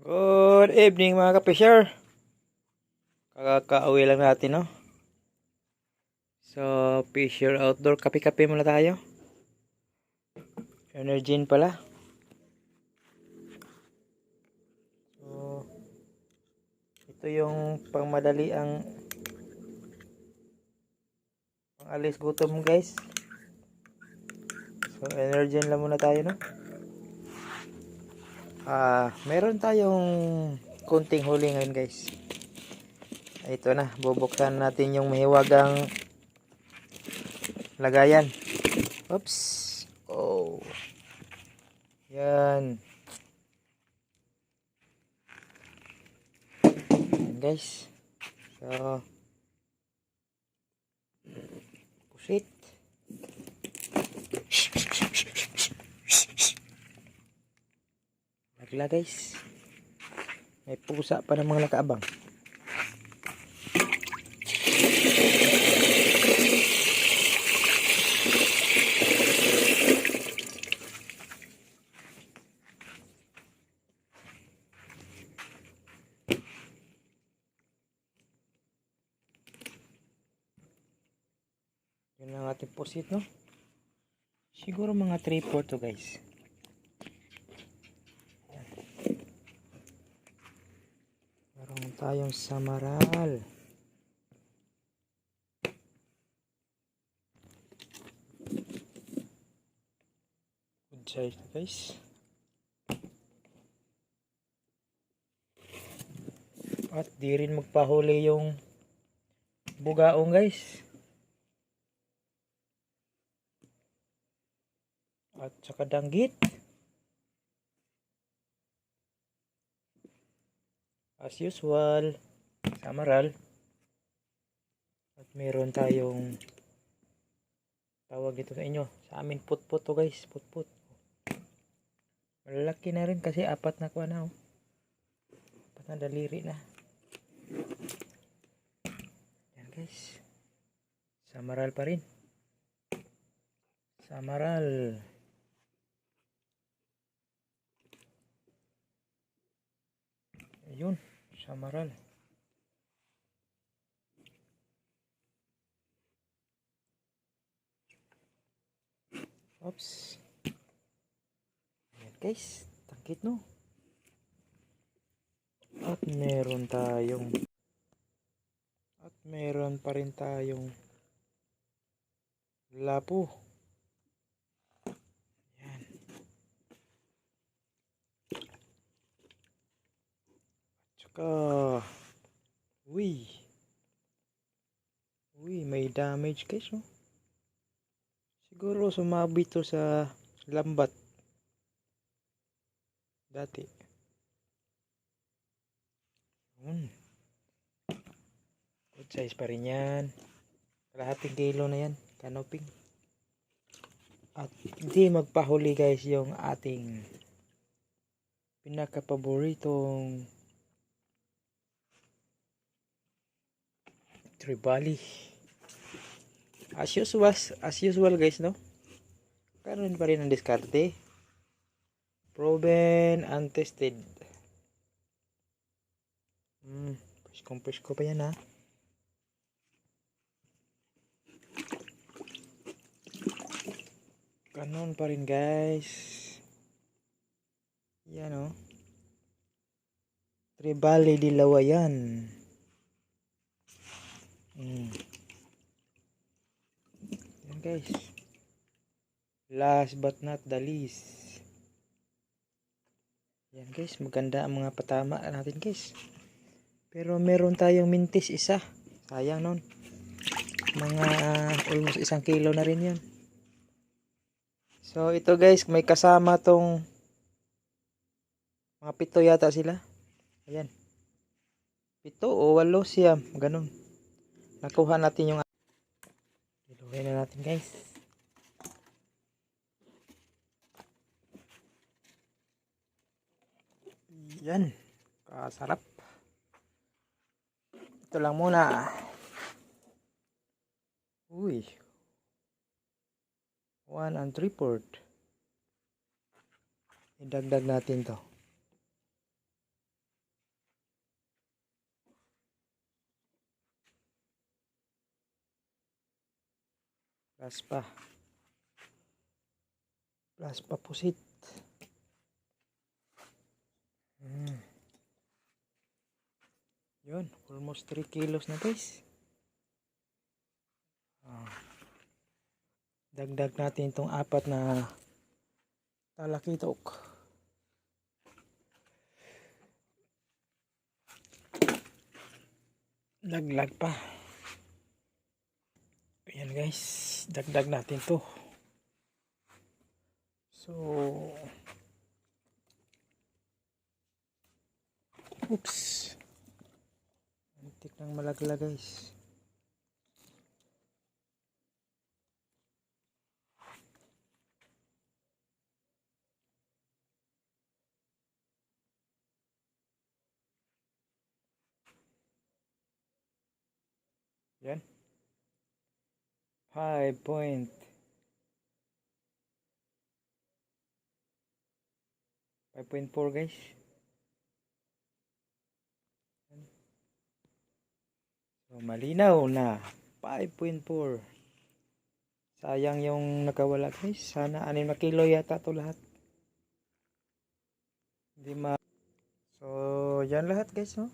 Good evening mga kapisher. Kakauwi lang natin, no? So, Fisher Outdoor. Kape-kape muna tayo. Energin pala. So, ito yung pangmadali ang pangalis gutom guys. So, Energin lang muna tayo, no? Ah, meron tayong kunting huli ngayon, guys. Ito na, bubuksan natin yung mahiwagang lagayan. Oops. Oh. Yan. Yan, guys. So, pusit. Magla guys. May pusa pa ng mga nakaabang. Yun ang ating pusit, no? Siguro mga 3-4 to guys. Meron tayong samaral. Good size guys. At di rin magpahuli yung bugaong guys. At saka danggit. As usual samaral. At meron tayong tawag ito sa inyo sa amin putput to guys putput. Malaki na rin kasi apat na kuha na oh. apat na daliri na. Yan guys. Samaral pa rin. Samaral ayun samaral oops. Ayan guys. Tangkit no? At meron tayong at meron pa rin tayong lapo yan tsaka uy uy damage guys no siguro sumabi to sa lambat. Dati. Yun. Good size pa rin yan. Kalahating kilo na yan canoping at hindi magpahuli guys yung ating pinakapaboritong Tribali. As usual, as usual guys, no? Karoon pa rin ang diskarte. Proven, untested. Hmm, pushkong pushko pa yan ha. Ganon pa rin guys. Yan o. Oh. Tribali dilawa yan. Mm. Guys. Last but not the least. Yan guys, maganda ang mga patama natin guys. Pero meron tayong mintis isa. Sayang nun. Mga uh, almost isang kilo na rin yan. So ito guys, may kasama tong mga pito yata sila. Ayan. Pito o walo siya. Ganun nakuha natin yung iluhin na natin guys. Yan. Kasarap. Ito lang muna. Uy. One and three port idagdag natin to Plus pa. Plus pa pusit. Hmm. Yun, almost 3 kilos na guys. Ah. Dagdag natin itong apat na talakitok. Laglag pa. Ayan guys, dagdag natin to. So, oops. Antik ng malagla guys. Yan. 5 point. Five point four guys. So malinaw na 5.4. Sayang yung nakawala guys. Sana 6 na kilo yata to lahat. Hindi ma So yan lahat guys no.